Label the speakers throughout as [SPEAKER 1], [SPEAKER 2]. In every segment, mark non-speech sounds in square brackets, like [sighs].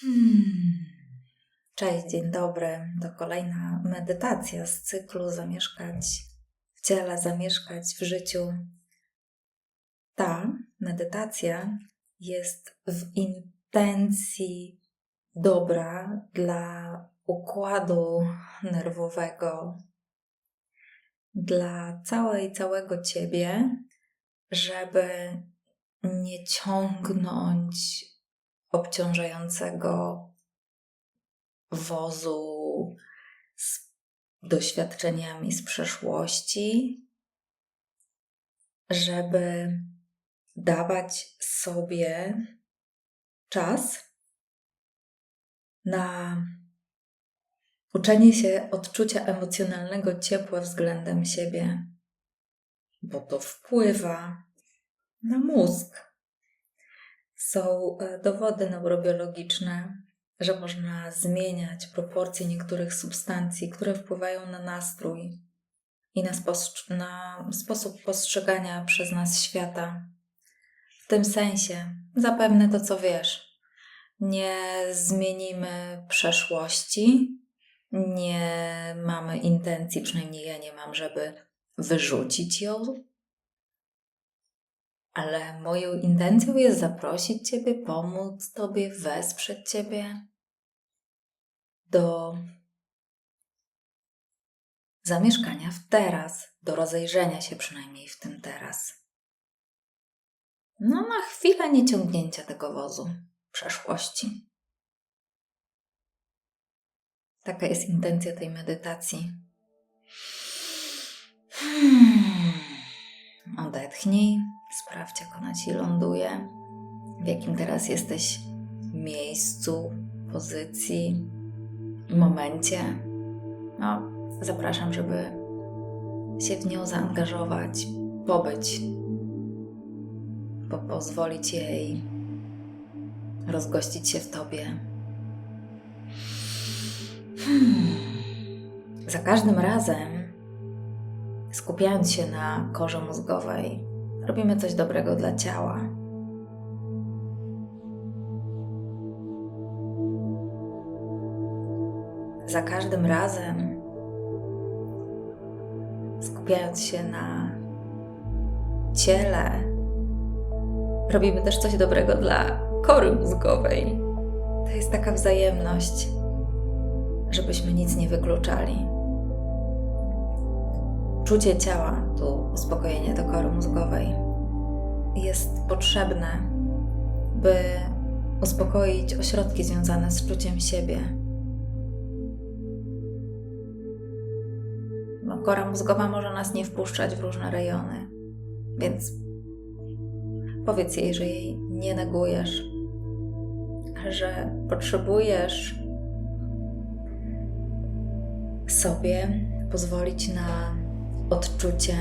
[SPEAKER 1] Hmm. Cześć, dzień dobry. To kolejna medytacja z cyklu Zamieszkać w ciele, zamieszkać w życiu. Ta medytacja jest w intencji dobra dla układu nerwowego, dla całej, całego ciebie, żeby nie ciągnąć obciążającego wozu z doświadczeniami z przeszłości, żeby dawać sobie czas na uczenie się odczucia emocjonalnego ciepła względem siebie, bo to wpływa na mózg są e, dowody neurobiologiczne, że można zmieniać proporcje niektórych substancji, które wpływają na nastrój i na, na sposób postrzegania przez nas świata. W tym sensie, zapewne to, co wiesz, nie zmienimy przeszłości, nie mamy intencji, przynajmniej ja nie mam, żeby wyrzucić ją ale moją intencją jest zaprosić Ciebie, pomóc Tobie, wesprzeć Ciebie do zamieszkania w teraz, do rozejrzenia się przynajmniej w tym teraz. No, na chwilę nieciągnięcia tego wozu przeszłości. Taka jest intencja tej medytacji. Hmm. Odetchnij. Sprawdź, jak ona ci ląduje, w jakim teraz jesteś miejscu, pozycji, momencie. No, zapraszam, żeby się w nią zaangażować, pobyć, po pozwolić jej rozgościć się w tobie. Hmm. Za każdym razem, skupiając się na korze mózgowej, robimy coś dobrego dla ciała. Za każdym razem, skupiając się na ciele, robimy też coś dobrego dla kory mózgowej. To jest taka wzajemność, żebyśmy nic nie wykluczali czucie ciała, tu uspokojenie do kory mózgowej, jest potrzebne, by uspokoić ośrodki związane z czuciem siebie. Bo kora mózgowa może nas nie wpuszczać w różne rejony, więc powiedz jej, że jej nie negujesz, że potrzebujesz sobie pozwolić na odczucie,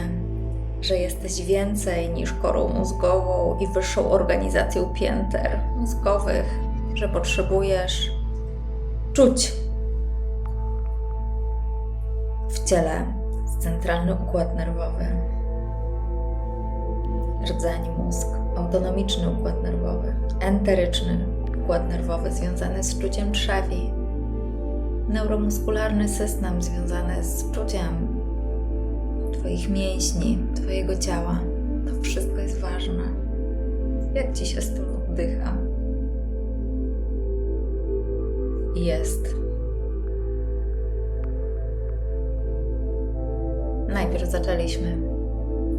[SPEAKER 1] że jesteś więcej niż korą mózgową i wyższą organizacją pięter mózgowych, że potrzebujesz czuć w ciele centralny układ nerwowy, rdzeń mózg, autonomiczny układ nerwowy, enteryczny układ nerwowy związany z czuciem trzewi, neuromuskularny system związany z czuciem Twoich mięśni, Twojego ciała. To wszystko jest ważne. Jak Ci się z tym oddycha? Jest. Najpierw zaczęliśmy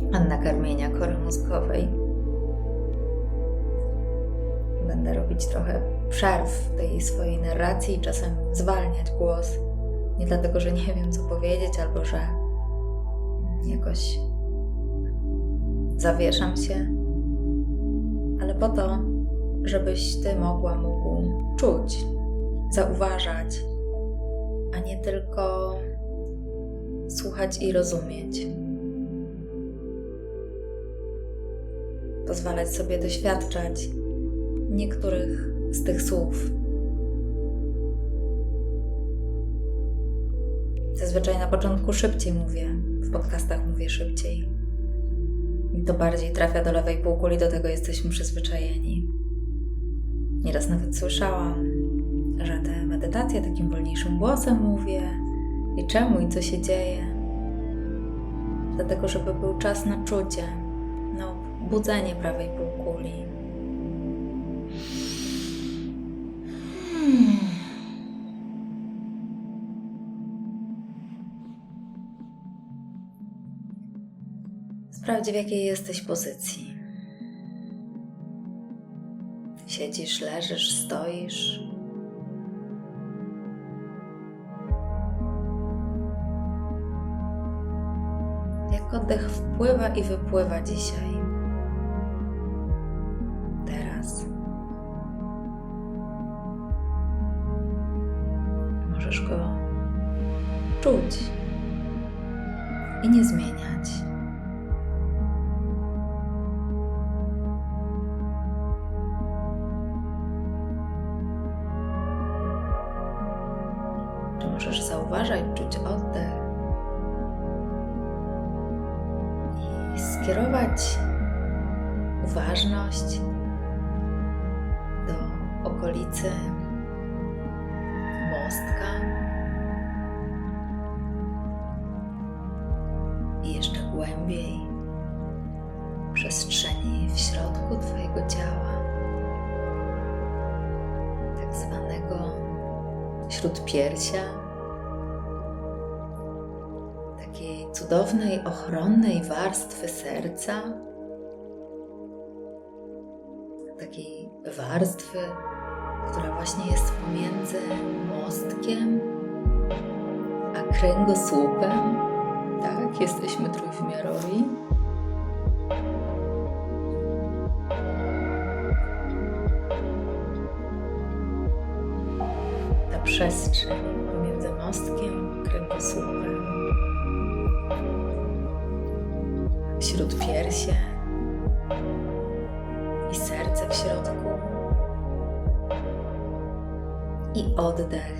[SPEAKER 1] od nakarmienia kory mózgowej. Będę robić trochę przerw w tej swojej narracji i czasem zwalniać głos. Nie dlatego, że nie wiem, co powiedzieć, albo że jakoś zawieszam się, ale po to, żebyś ty mogła mógł czuć, zauważać, a nie tylko słuchać i rozumieć. Pozwalać sobie doświadczać niektórych z tych słów. Zazwyczaj na początku szybciej mówię, w podcastach mówię szybciej. I to bardziej trafia do lewej półkuli, do tego jesteśmy przyzwyczajeni. Nieraz nawet słyszałam że te medytacje takim wolniejszym głosem mówię i czemu i co się dzieje. Dlatego, żeby był czas na czucie, na budzenie prawej półkuli. Sprawdź, w jakiej jesteś pozycji. Siedzisz, leżysz, stoisz. Jak oddech wpływa i wypływa dzisiaj. Teraz. Możesz go czuć możesz zauważać, czuć oddech i skierować uważność do okolicy mostka. I jeszcze głębiej przestrzeni w środku Twojego ciała, tak zwanego śródpiersia, takiej cudownej, ochronnej warstwy serca, takiej warstwy, która właśnie jest pomiędzy mostkiem a kręgosłupem. Tak, jesteśmy trójwymiarowi. Ta przestrzeń pomiędzy mostkiem a kręgosłupem. Śródpiersie i serce w środku. I oddech.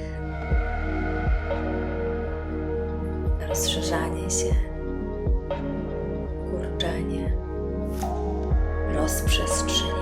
[SPEAKER 1] Rozszerzanie się, kurczenie, rozprzestrzenianie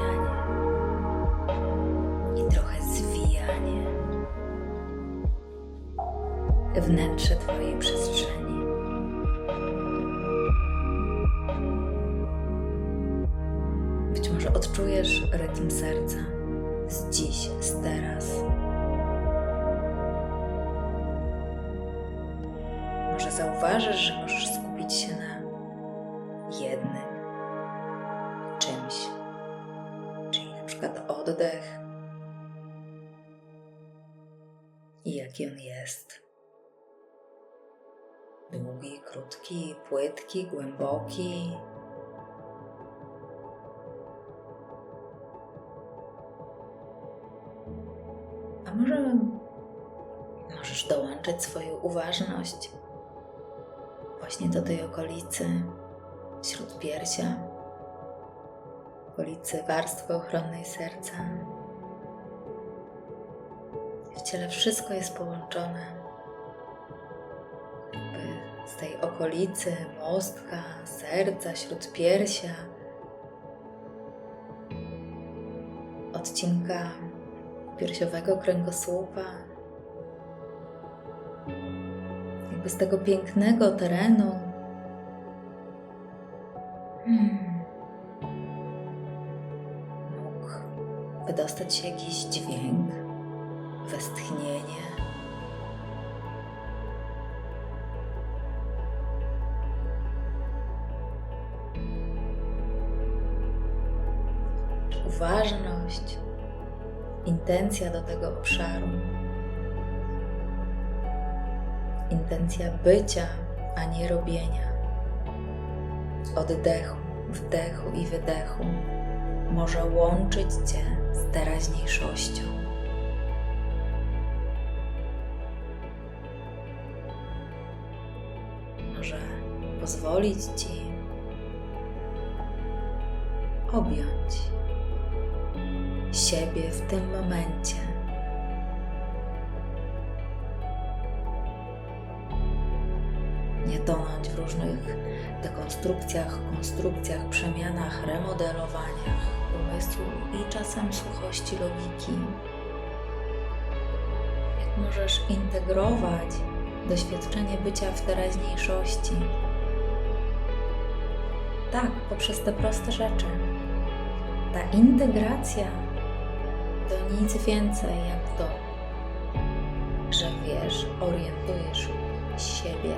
[SPEAKER 1] zauważysz, że możesz skupić się na jednym czymś, czyli na przykład oddech i jaki on jest. Długi, krótki, płytki, głęboki. A może możesz dołączyć swoją uważność właśnie do tej okolicy śródpiersia, okolicy warstwy ochronnej serca. W ciele wszystko jest połączone. Jakby z tej okolicy mostka, serca, śródpiersia, odcinka piersiowego kręgosłupa, z tego pięknego terenu. Hmm. Mógł wydostać się jakiś dźwięk, westchnienie. Uważność, intencja do tego obszaru intencja bycia, a nie robienia. Oddechu, wdechu i wydechu może łączyć Cię z teraźniejszością. Może pozwolić Ci objąć siebie w tym momencie. Różnych dekonstrukcjach, konstrukcjach, przemianach, remodelowaniach umysłu i czasem suchości logiki. możesz integrować doświadczenie bycia w teraźniejszości. Tak, poprzez te proste rzeczy. Ta integracja to nic więcej jak to, że wiesz, orientujesz siebie,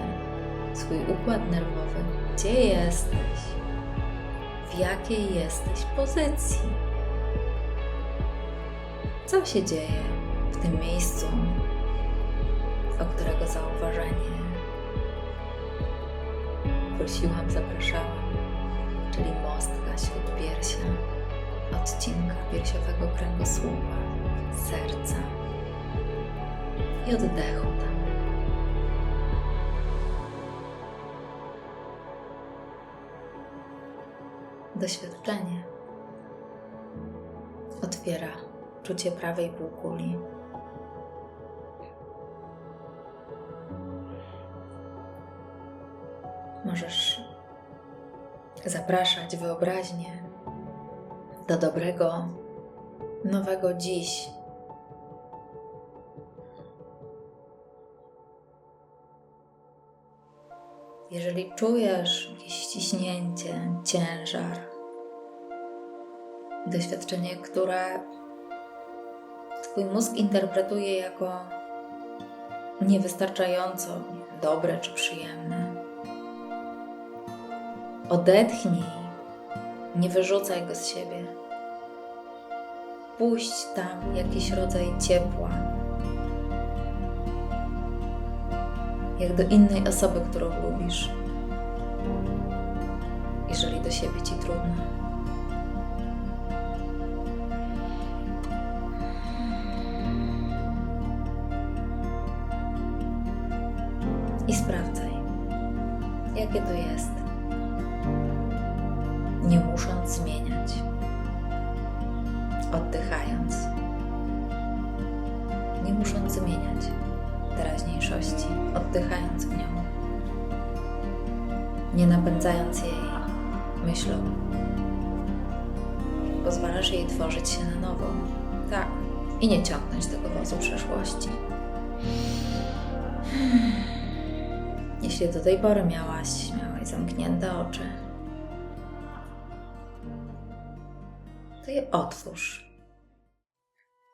[SPEAKER 1] swój układ nerwowy, gdzie jesteś, w jakiej jesteś pozycji. Co się dzieje w tym miejscu, o którego zauważenie prosiłam, zapraszałam, czyli mostka śródpiersia, odcinka piersiowego kręgosłupa, serca i oddechu Doświadczenie otwiera czucie prawej półkuli. Możesz zapraszać wyobraźnię do dobrego, nowego dziś. Jeżeli czujesz jakieś ściśnięcie, ciężar, doświadczenie, które Twój mózg interpretuje jako niewystarczająco dobre czy przyjemne, odetchnij, nie wyrzucaj go z siebie. Puść tam jakiś rodzaj ciepła, jak do innej osoby, którą lubisz, jeżeli do siebie ci trudno. I sprawdzaj, jakie to jest, napędzając jej myślą. Pozwalasz jej tworzyć się na nowo, tak, i nie ciągnąć tego wozu przeszłości. Jeśli do tej pory miałaś, miałaś zamknięte oczy, to je otwórz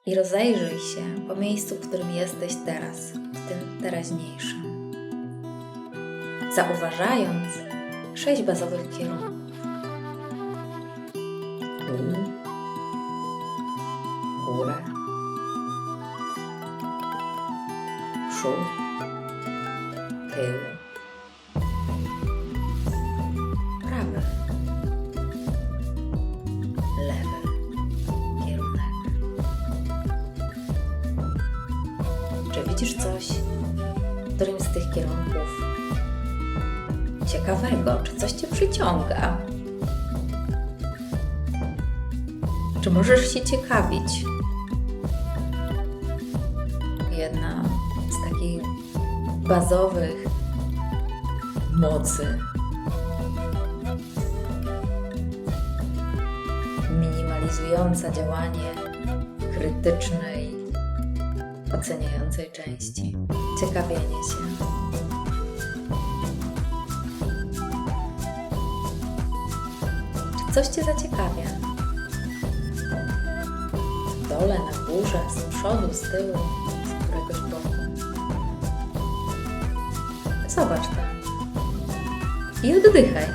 [SPEAKER 1] i rozejrzyj się po miejscu, w którym jesteś teraz, w tym teraźniejszym. Zauważając sześć bazowych kierunków. Dół, górę, przód, tył, prawy, lewy. Kierunek. Czy widzisz coś w którymś z tych kierunków ciekawego? Czy coś Cię przyciąga? Czy możesz się ciekawić? Jedna z takich bazowych mocy minimalizująca działanie krytycznej, oceniającej części. Ciekawienie się. Coś Cię zaciekawia? W dole, na górze, z przodu, z tyłu, z któregoś boku. Zobacz tam. I oddychaj.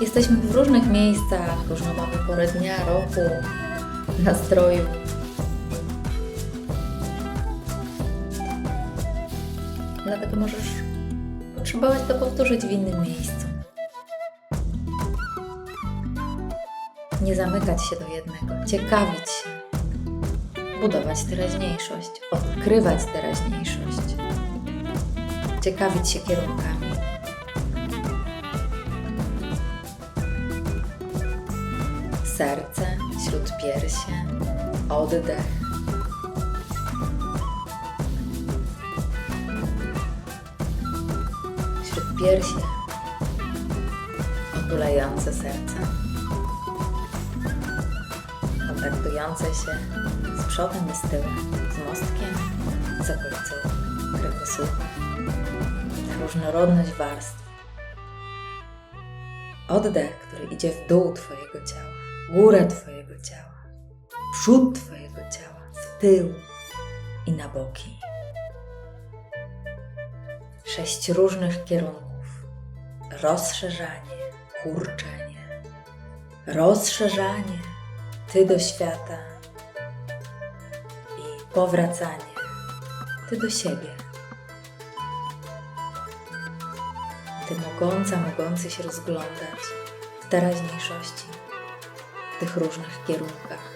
[SPEAKER 1] Jesteśmy w różnych miejscach, różną mamy dnia, roku, nastroju. Dlatego możesz potrzebować to powtórzyć w innym miejscu. Nie zamykać się do jednego, ciekawić się, budować teraźniejszość, odkrywać teraźniejszość, ciekawić się kierunkami. Serce, śródpiersie, oddech. Śródpiersie, otulające serce. kontaktujące się z przodem i z tyłem, z mostkiem, z okolicą kręgosłupa. Ta różnorodność warstw. Oddech, który idzie w dół Twojego ciała, górę Twojego ciała, przód Twojego ciała, w tył i na boki. Sześć różnych kierunków. Rozszerzanie, kurczenie, rozszerzanie, Ty do świata i powracanie, Ty do siebie. Ty mogąca, mogący się rozglądać w teraźniejszości, w tych różnych kierunkach,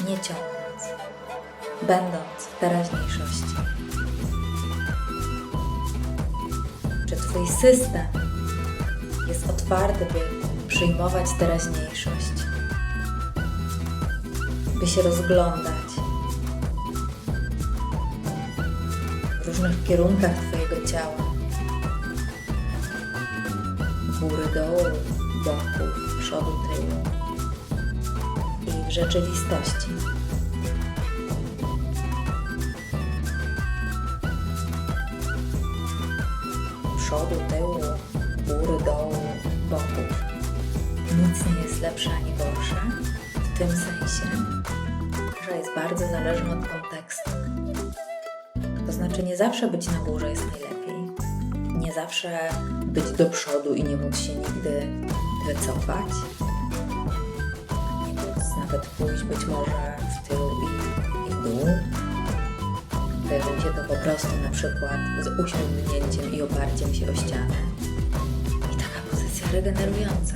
[SPEAKER 1] nie ciągnąc, będąc w teraźniejszości. Twój system jest otwarty, by przyjmować teraźniejszość, by się rozglądać w różnych kierunkach Twojego ciała, góry, dołu, boku, przodu, tyłu i w rzeczywistości. Przodu, tyłu, góry, dołu, boków. Nic nie jest lepsze ani gorsze, w tym sensie, że jest bardzo zależne od kontekstu. To znaczy, nie zawsze być na górze jest najlepiej. Nie zawsze być do przodu i nie móc się nigdy wycofać. Nie móc nawet pójść być może w tył i, i Wyżycie to po prostu na przykład z usiągnięciem i oparciem się o ścianę. I taka pozycja regenerująca.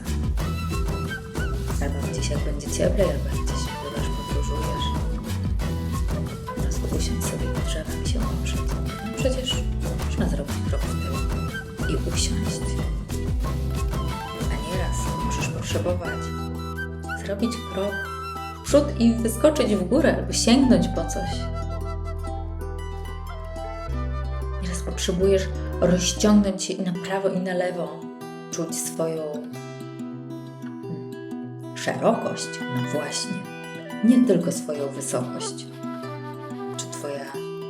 [SPEAKER 1] Albo gdzieś jak będzie cieplej, albo gdzieś bywasz, podróżujesz. Po prostu usiądź sobie pod drzewem i się oprzeć. Przecież można zrobić krok w tył i usiąść. A nieraz możesz potrzebować zrobić krok w przód i wyskoczyć w górę, albo sięgnąć po coś. Potrzebujesz rozciągnąć się i na prawo i na lewo, czuć swoją szerokość, no właśnie, nie tylko swoją wysokość. Czy Twoja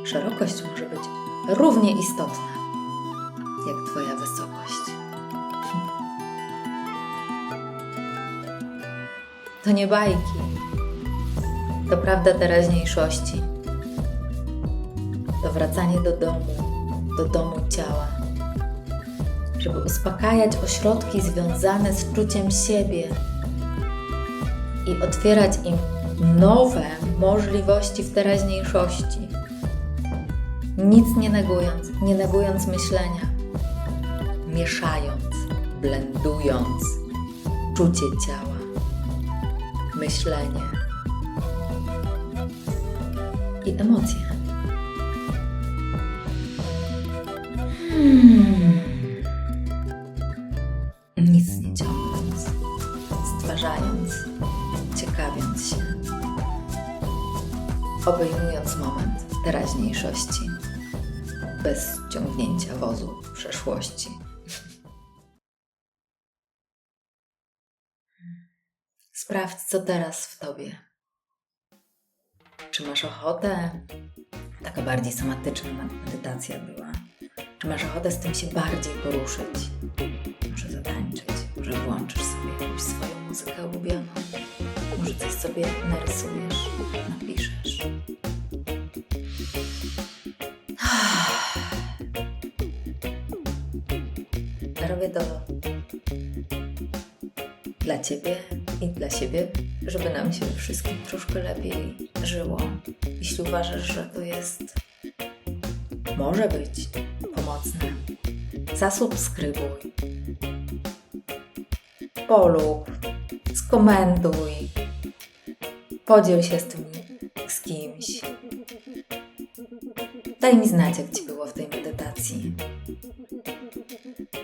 [SPEAKER 1] szerokość może być równie istotna jak Twoja wysokość? To nie bajki, to prawda teraźniejszości, to wracanie do domu, do domu ciała, żeby uspokajać ośrodki związane z czuciem siebie i otwierać im nowe możliwości w teraźniejszości. Nic nie negując, nie negując myślenia, mieszając, blendując czucie ciała, myślenie i emocje. Hmm. Nic nie ciągnąc, stwarzając, ciekawiąc się, obejmując moment teraźniejszości, bez ciągnięcia wozu przeszłości. [laughs] Sprawdź, co teraz w tobie. Czy masz ochotę? Taka bardziej somatyczna medytacja była. Czy masz ochotę z tym się bardziej poruszyć? Może zatańczyć, może włączysz sobie jakąś swoją muzykę ulubioną, może coś sobie narysujesz, napiszesz. [sighs] Robię to dla Ciebie i dla siebie, żeby nam się wszystkim troszkę lepiej żyło. Jeśli uważasz, że to jest, może być pomocne, zasubskrybuj, polub, skomentuj, podziel się z tym z kimś. Daj mi znać, jak Ci było w tej medytacji.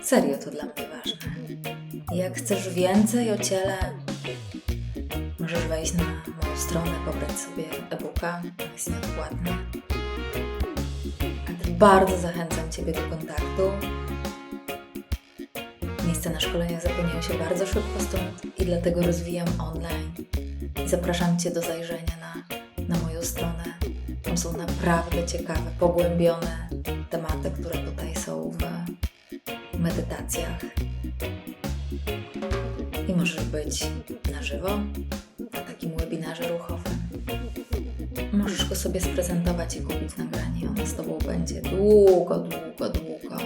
[SPEAKER 1] Serio to dla mnie ważne. Jak chcesz więcej o ciele, możesz wejść na moją stronę, pobrać sobie e-booka, jest nieodpłatny. Bardzo zachęcam Ciebie do kontaktu. Miejsca na szkoleniach zapełniają się bardzo szybko stąd i dlatego rozwijam online. Zapraszam Cię do zajrzenia na, na moją stronę. Tam są naprawdę ciekawe, pogłębione tematy, które tutaj są w medytacjach. I możesz być na żywo na takim webinarze ruchowym możesz go sobie sprezentować i kupić nagranie. On z Tobą będzie długo, długo, długo.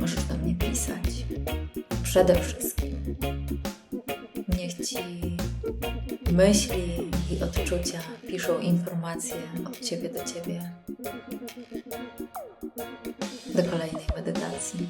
[SPEAKER 1] Możesz do mnie pisać. Przede wszystkim niech Ci myśli i odczucia piszą informacje od Ciebie do Ciebie. Do kolejnej medytacji.